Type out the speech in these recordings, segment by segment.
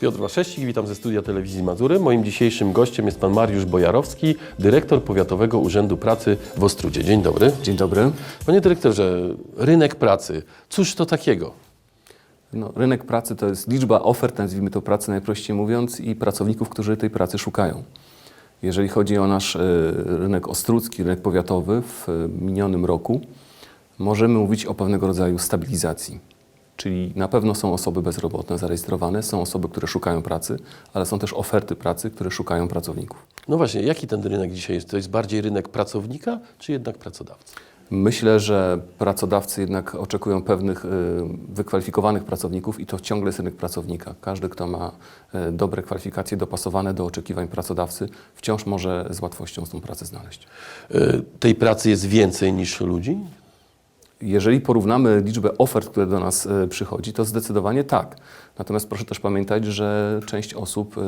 Piotr Waszewski, witam ze studia Telewizji Mazury. Moim dzisiejszym gościem jest pan Mariusz Bojarowski, dyrektor Powiatowego Urzędu Pracy w Ostrudzie. Dzień dobry. Dzień dobry. Panie dyrektorze, rynek pracy, cóż to takiego? No, rynek pracy to jest liczba ofert, nazwijmy to pracy najprościej mówiąc, i pracowników, którzy tej pracy szukają. Jeżeli chodzi o nasz e, rynek ostrucki, rynek powiatowy w e, minionym roku, możemy mówić o pewnego rodzaju stabilizacji. Czyli na pewno są osoby bezrobotne zarejestrowane, są osoby, które szukają pracy, ale są też oferty pracy, które szukają pracowników. No właśnie, jaki ten rynek dzisiaj jest? To jest bardziej rynek pracownika, czy jednak pracodawcy? Myślę, że pracodawcy jednak oczekują pewnych y, wykwalifikowanych pracowników i to ciągle jest rynek pracownika. Każdy, kto ma y, dobre kwalifikacje dopasowane do oczekiwań pracodawcy, wciąż może z łatwością tą pracę znaleźć. Y, Tej pracy jest więcej niż ludzi? Jeżeli porównamy liczbę ofert, które do nas y, przychodzi, to zdecydowanie tak. Natomiast proszę też pamiętać, że część osób y,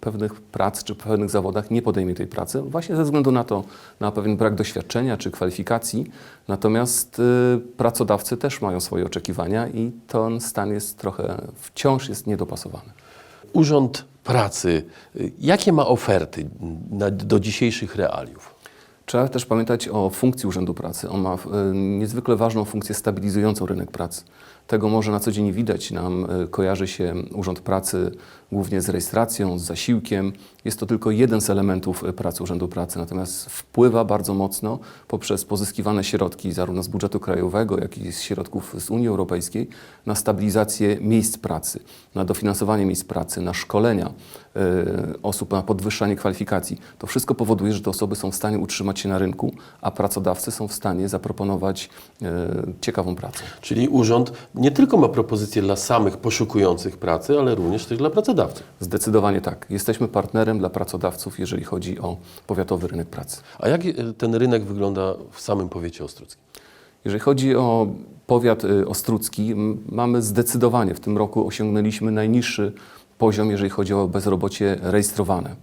pewnych prac czy pewnych zawodach nie podejmie tej pracy właśnie ze względu na to, na pewien brak doświadczenia czy kwalifikacji. Natomiast y, pracodawcy też mają swoje oczekiwania i ten stan jest trochę, wciąż jest niedopasowany. Urząd Pracy, jakie ma oferty do dzisiejszych realiów? Trzeba też pamiętać o funkcji Urzędu Pracy. On ma e, niezwykle ważną funkcję stabilizującą rynek pracy. Tego może na co dzień nie widać. Nam e, kojarzy się Urząd Pracy głównie z rejestracją, z zasiłkiem. Jest to tylko jeden z elementów e, pracy Urzędu Pracy, natomiast wpływa bardzo mocno poprzez pozyskiwane środki zarówno z budżetu krajowego, jak i z środków z Unii Europejskiej na stabilizację miejsc pracy, na dofinansowanie miejsc pracy, na szkolenia e, osób, na podwyższanie kwalifikacji. To wszystko powoduje, że te osoby są w stanie utrzymać się na rynku, a pracodawcy są w stanie zaproponować ciekawą pracę. Czyli urząd nie tylko ma propozycje dla samych poszukujących pracy, ale również też dla pracodawców. Zdecydowanie tak. Jesteśmy partnerem dla pracodawców, jeżeli chodzi o powiatowy rynek pracy. A jak y, ten rynek wygląda w samym powiecie ostruckim? Jeżeli chodzi o powiat y, ostrucki, mamy zdecydowanie w tym roku osiągnęliśmy najniższy poziom, jeżeli chodzi o bezrobocie rejestrowane.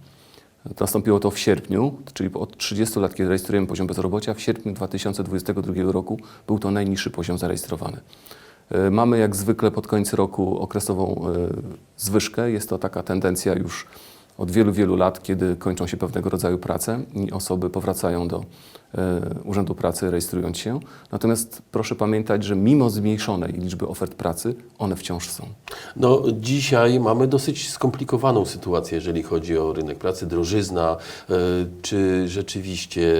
Nastąpiło to w sierpniu, czyli od 30 lat, kiedy rejestrujemy poziom bezrobocia, w sierpniu 2022 roku był to najniższy poziom zarejestrowany. Y, Mamy jak zwykle pod koniec roku okresową y, zwyżkę. Jest to taka tendencja już od wielu, wielu lat, kiedy kończą się pewnego rodzaju prace i osoby powracają do e, Urzędu Pracy, rejestrując się. Natomiast proszę pamiętać, że mimo zmniejszonej liczby ofert pracy, one wciąż są. No, dzisiaj mamy dosyć skomplikowaną sytuację, jeżeli chodzi o rynek pracy, drożyzna. y, Czy rzeczywiście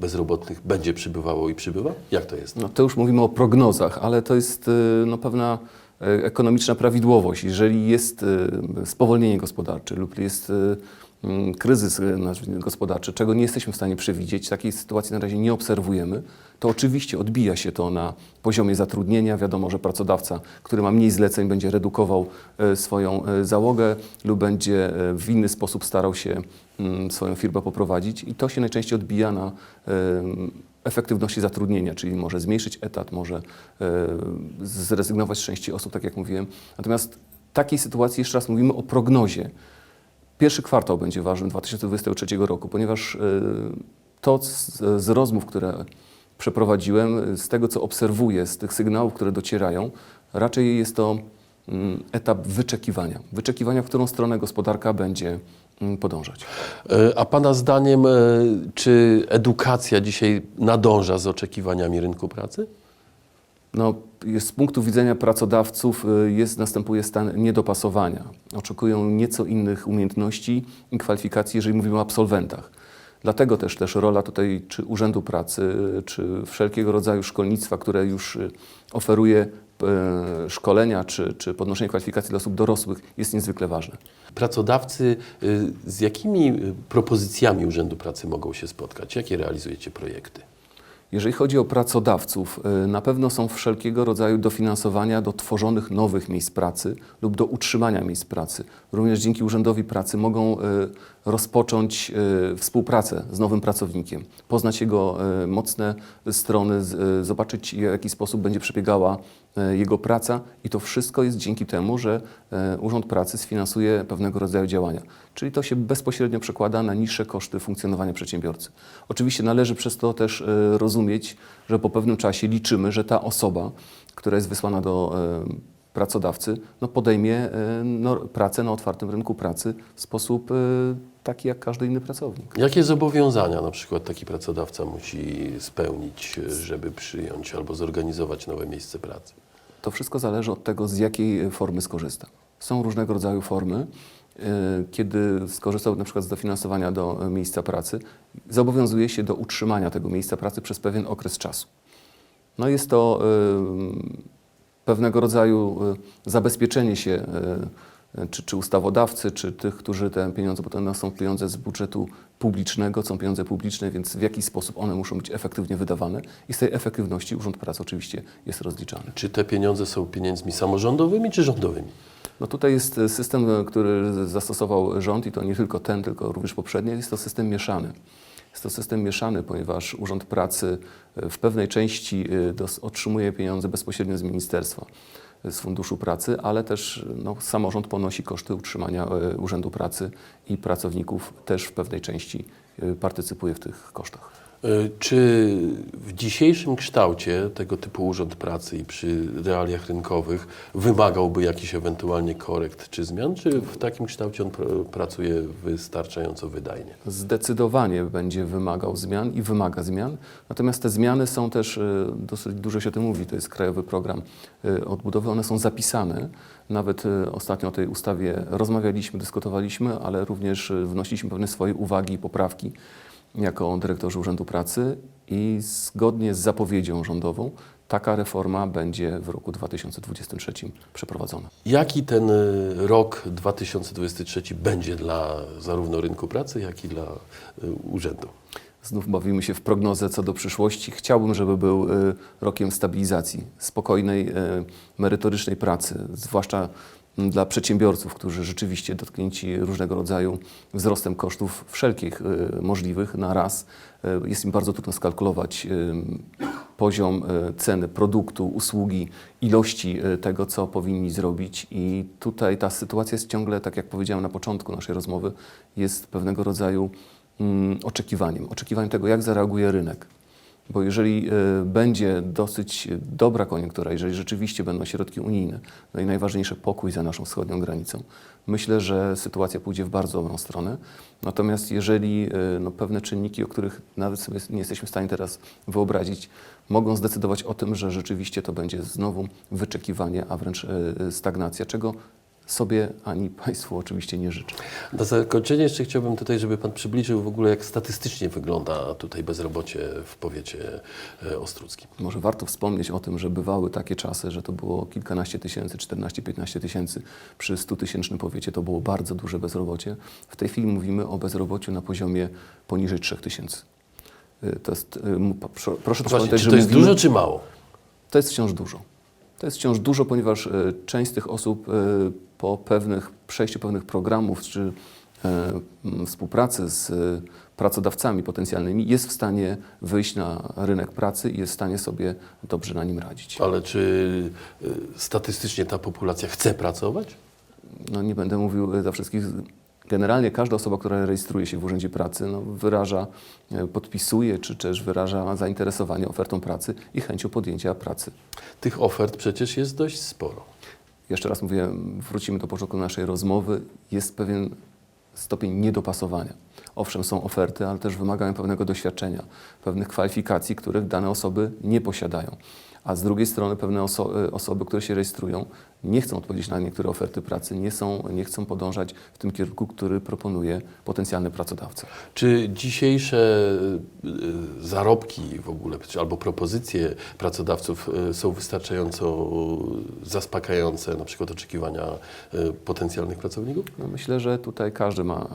bezrobotnych będzie przybywało i przybywa? Jak to jest? No, to już mówimy o prognozach, ale to jest e, no, pewna e, ekonomiczna prawidłowość. Jeżeli jest e, spowolnienie gospodarcze lub jest e, kryzys e, gospodarczy, czego nie jesteśmy w stanie przewidzieć, takiej sytuacji na razie nie obserwujemy, to oczywiście odbija się to na poziomie zatrudnienia. Wiadomo, że pracodawca, który ma mniej zleceń, będzie redukował e, swoją e, załogę lub będzie w inny sposób starał się mm, swoją firmę poprowadzić i to się najczęściej odbija na efektywności zatrudnienia, czyli może zmniejszyć etat, może zrezygnować z części osób, tak jak mówiłem. Natomiast w takiej sytuacji jeszcze raz mówimy o prognozie. Pierwszy kwartał będzie ważny 2023 roku, ponieważ e, to z, z rozmów, które przeprowadziłem, z tego co obserwuję, z tych sygnałów, które docierają, raczej jest to mm, etap wyczekiwania. Wyczekiwania, w którą stronę gospodarka będzie mm, podążać. Y, A Pana zdaniem, czy edukacja dzisiaj nadąża z oczekiwaniami rynku pracy? No, jest, z punktu widzenia pracodawców y, jest, następuje stan niedopasowania. Oczekują nieco innych umiejętności i kwalifikacji, jeżeli mówimy o absolwentach. Dlatego też, też rola tutaj czy Urzędu Pracy, y, czy wszelkiego rodzaju szkolnictwa, które już y, oferuje szkolenia czy, czy podnoszenie kwalifikacji dla osób dorosłych jest niezwykle ważne. Pracodawcy z jakimi propozycjami Urzędu Pracy mogą się spotkać? Jakie realizujecie projekty? Jeżeli chodzi o pracodawców, y, na pewno są wszelkiego rodzaju dofinansowania do tworzonych nowych miejsc pracy lub do utrzymania miejsc pracy. Również dzięki Urzędowi Pracy mogą y, rozpocząć y, współpracę z nowym pracownikiem, poznać jego mocne strony, zobaczyć w jaki sposób będzie przebiegała jego praca i to wszystko jest dzięki temu, że y, Urząd Pracy sfinansuje pewnego rodzaju działania. Czyli to się bezpośrednio przekłada na niższe koszty funkcjonowania przedsiębiorcy. Oczywiście należy przez to też y, rozumieć, że po pewnym czasie liczymy, że ta osoba, która jest wysłana do pracodawcy no, podejmie e, no, pracę na otwartym rynku pracy w sposób e, taki jak każdy inny pracownik. Jakie zobowiązania na przykład taki pracodawca musi spełnić, e, żeby przyjąć albo zorganizować nowe miejsce pracy? To wszystko zależy od tego, z jakiej formy skorzysta. Są różnego rodzaju formy. E, Kiedy skorzystał na przykład z dofinansowania do e, miejsca pracy, zobowiązuje się do utrzymania tego miejsca pracy przez pewien okres czasu. No jest to e, pewnego rodzaju e, zabezpieczenie się e, czy, czy ustawodawcy, czy tych, którzy te pieniądze, bo to są pieniądze z budżetu publicznego, są pieniądze publiczne, więc w jaki sposób one muszą być efektywnie wydawane i z tej efektywności Urząd Pracy oczywiście jest rozliczany. Czy te pieniądze są pieniędzmi samorządowymi czy rządowymi? No tutaj jest e, system, e, który zastosował rząd i to nie tylko ten, tylko również poprzedni, jest to system mieszany. Jest to system mieszany, ponieważ Urząd Pracy e, w pewnej części otrzymuje pieniądze bezpośrednio z ministerstwa, z Funduszu Pracy, ale też no, samorząd ponosi koszty utrzymania e, Urzędu Pracy i pracowników też w pewnej części e, partycypuje w tych kosztach. Y, Czy w dzisiejszym kształcie tego typu urząd pracy i przy realiach rynkowych wymagałby jakichś ewentualnie korekt czy zmian, czy w takim kształcie on pr- pracuje wystarczająco wydajnie? Zdecydowanie będzie wymagał zmian i wymaga zmian. Natomiast te zmiany są też, e, dosyć dużo się o tym mówi, to jest Krajowy Program e, Odbudowy, one są zapisane. Nawet ostatnio o tej ustawie rozmawialiśmy, dyskutowaliśmy, ale również wnosiliśmy pewne swoje uwagi i poprawki jako dyrektorzy Urzędu Pracy i zgodnie z zapowiedzią rządową taka reforma będzie w roku 2023 przeprowadzona. Jaki ten y, rok 2023 będzie dla zarówno rynku pracy, jak i dla y, urzędu? Znów bawimy się w prognozę co do przyszłości. Chciałbym, żeby był y, rokiem stabilizacji, spokojnej, merytorycznej pracy, zwłaszcza dla przedsiębiorców, którzy rzeczywiście dotknięci różnego rodzaju wzrostem kosztów wszelkich y, możliwych na raz. Y, Jest im bardzo trudno skalkulować y, poziom ceny produktu, usługi, ilości tego, co powinni zrobić. I tutaj ta sytuacja jest ciągle, tak jak powiedziałem na początku naszej rozmowy, jest pewnego rodzaju mm, oczekiwaniem, oczekiwaniem tego, jak zareaguje rynek. Bo jeżeli y, będzie dosyć dobra koniunktura, jeżeli rzeczywiście będą środki unijne, no i najważniejsze pokój za naszą wschodnią granicą, myślę, że sytuacja pójdzie w bardzo dobrą stronę. Natomiast jeżeli y, no, pewne czynniki, o których nawet sobie nie jesteśmy w stanie teraz wyobrazić, mogą zdecydować o tym, że rzeczywiście to będzie znowu wyczekiwanie, a wręcz stagnacja, czego sobie ani Państwu oczywiście nie życzę. Na zakończenie jeszcze chciałbym tutaj, żeby Pan przybliżył w ogóle, jak statystycznie wygląda tutaj bezrobocie w powiecie e, ostruckim. Może warto wspomnieć o tym, że bywały takie czasy, że to było kilkanaście tysięcy, 14-15 tysięcy. Przy 100 tysięcznym powiecie to było bardzo duże bezrobocie. W tej chwili mówimy o bezrobociu na poziomie poniżej 3 tysięcy. Y, To jest, po- proszę proszę Właśnie, pamiętać, czy to jest mówimy, dużo, czy mało? to jest wciąż dużo. To jest wciąż dużo, ponieważ e, część z tych osób e, po pewnych przejściu pewnych programów czy e, współpracy z pracodawcami potencjalnymi jest w stanie wyjść na rynek pracy i jest w stanie sobie dobrze na nim radzić. Ale czy statystycznie ta populacja chce pracować? No, nie będę mówił za wszystkich. Generalnie każda osoba, która rejestruje się w Urzędzie Pracy, no, wyraża, e, podpisuje czy też wyraża zainteresowanie ofertą pracy i chęcią podjęcia pracy. Tych ofert przecież jest dość sporo. Jeszcze raz mówię, wrócimy do początku naszej rozmowy, jest pewien stopień niedopasowania. Owszem, są oferty, ale też wymagają pewnego doświadczenia, pewnych kwalifikacji, których dane osoby nie posiadają. A z drugiej strony pewne oso e, osoby, które się rejestrują, nie chcą odpowiedzieć na niektóre oferty pracy, nie, są, nie chcą podążać w tym kierunku, który proponuje potencjalny pracodawca. Czy dzisiejsze y, zarobki w ogóle, czy albo propozycje pracodawców y, są wystarczająco zaspokajające na przykład oczekiwania y, potencjalnych pracowników? No myślę, że tutaj każdy ma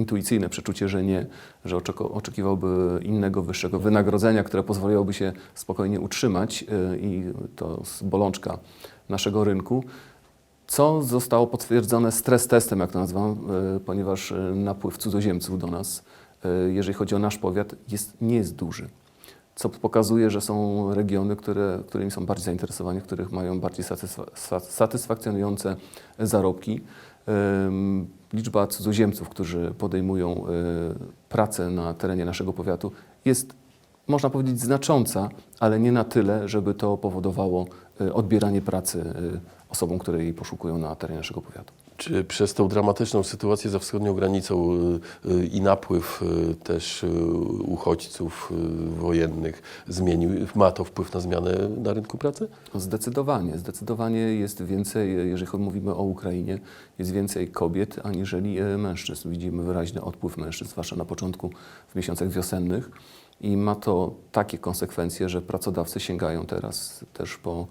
intuicyjne przeczucie, że nie, że oczekiwałby innego, wyższego wynagrodzenia, które pozwoliłoby się spokojnie utrzymać e, i to jest bolączka naszego rynku. Co zostało potwierdzone stres testem, jak to nazywam, e, ponieważ e, napływ cudzoziemców do nas, jeżeli chodzi o nasz powiat, jest, nie jest duży. Co pokazuje, że są regiony, które, którymi są bardziej zainteresowani, w których mają bardziej satysfa- sa- satysfakcjonujące zarobki. Liczba cudzoziemców, którzy podejmują y, pracę na terenie naszego powiatu jest, można powiedzieć, znacząca, ale nie na tyle, żeby to powodowało y, odbieranie pracy y, osobom, które jej poszukują na terenie naszego powiatu. Czy przez tą dramatyczną sytuację za wschodnią granicą y, y, i napływ y, też uchodźców wojennych zmienił, ma to wpływ na zmianę na rynku pracy? Zdecydowanie, zdecydowanie jest więcej, jeżeli mówimy o Ukrainie, jest więcej kobiet aniżeli e, mężczyzn. Widzimy wyraźny odpływ mężczyzn, zwłaszcza na początku w miesiącach wiosennych i ma to takie konsekwencje, że pracodawcy sięgają teraz też po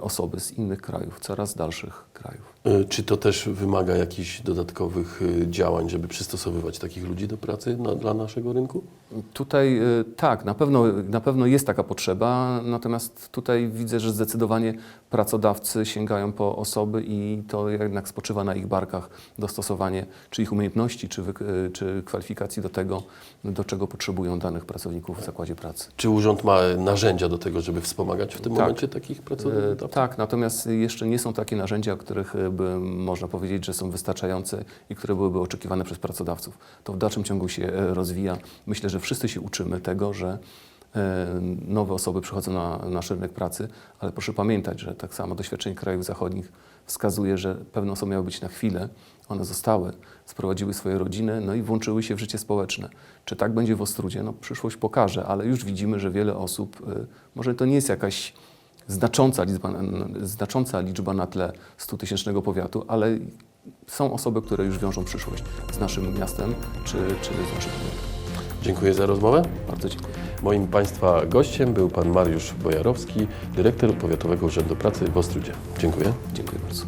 osoby z innych krajów, coraz dalszych krajów. Y, Czy to też wymaga jakichś dodatkowych y, działań, żeby przystosowywać takich ludzi do pracy na, dla naszego rynku? Tutaj y, tak, na pewno, na pewno jest taka potrzeba, natomiast tutaj widzę, że zdecydowanie pracodawcy sięgają po osoby i to jednak spoczywa na ich barkach dostosowanie czy ich umiejętności, czy, wyk- y, czy kwalifikacji do tego, do czego potrzebują danych pracowników w zakładzie pracy. Czy urząd ma narzędzia do tego, żeby wspomagać w tym Tak. momencie takich E, pracowników? Tak, natomiast jeszcze nie są takie narzędzia, o których e, by można powiedzieć, że są wystarczające i które byłyby oczekiwane przez pracodawców. To w dalszym ciągu się e, rozwija. Myślę, że wszyscy się uczymy tego, że e, nowe osoby przychodzą na nasz rynek pracy, ale proszę pamiętać, że tak samo doświadczenie krajów zachodnich wskazuje, że pewne osoby miały być na chwilę, one zostały, sprowadziły swoje rodziny, no i włączyły się w życie społeczne. Czy tak będzie w Ostrudzie? No przyszłość pokaże, ale już widzimy, że wiele osób, e, może to nie jest jakaś znacząca liczba, znacząca liczba na tle 100-tysięcznego powiatu, ale są osoby, które już wiążą przyszłość z naszym miastem czy, czy z naszym powiatem. Dziękuję za rozmowę. Bardzo dziękuję. Moim Państwa gościem był Pan Mariusz Bojarowski, dyrektor Powiatowego Urzędu Pracy w Ostrudzie. Dziękuję. Dziękuję bardzo.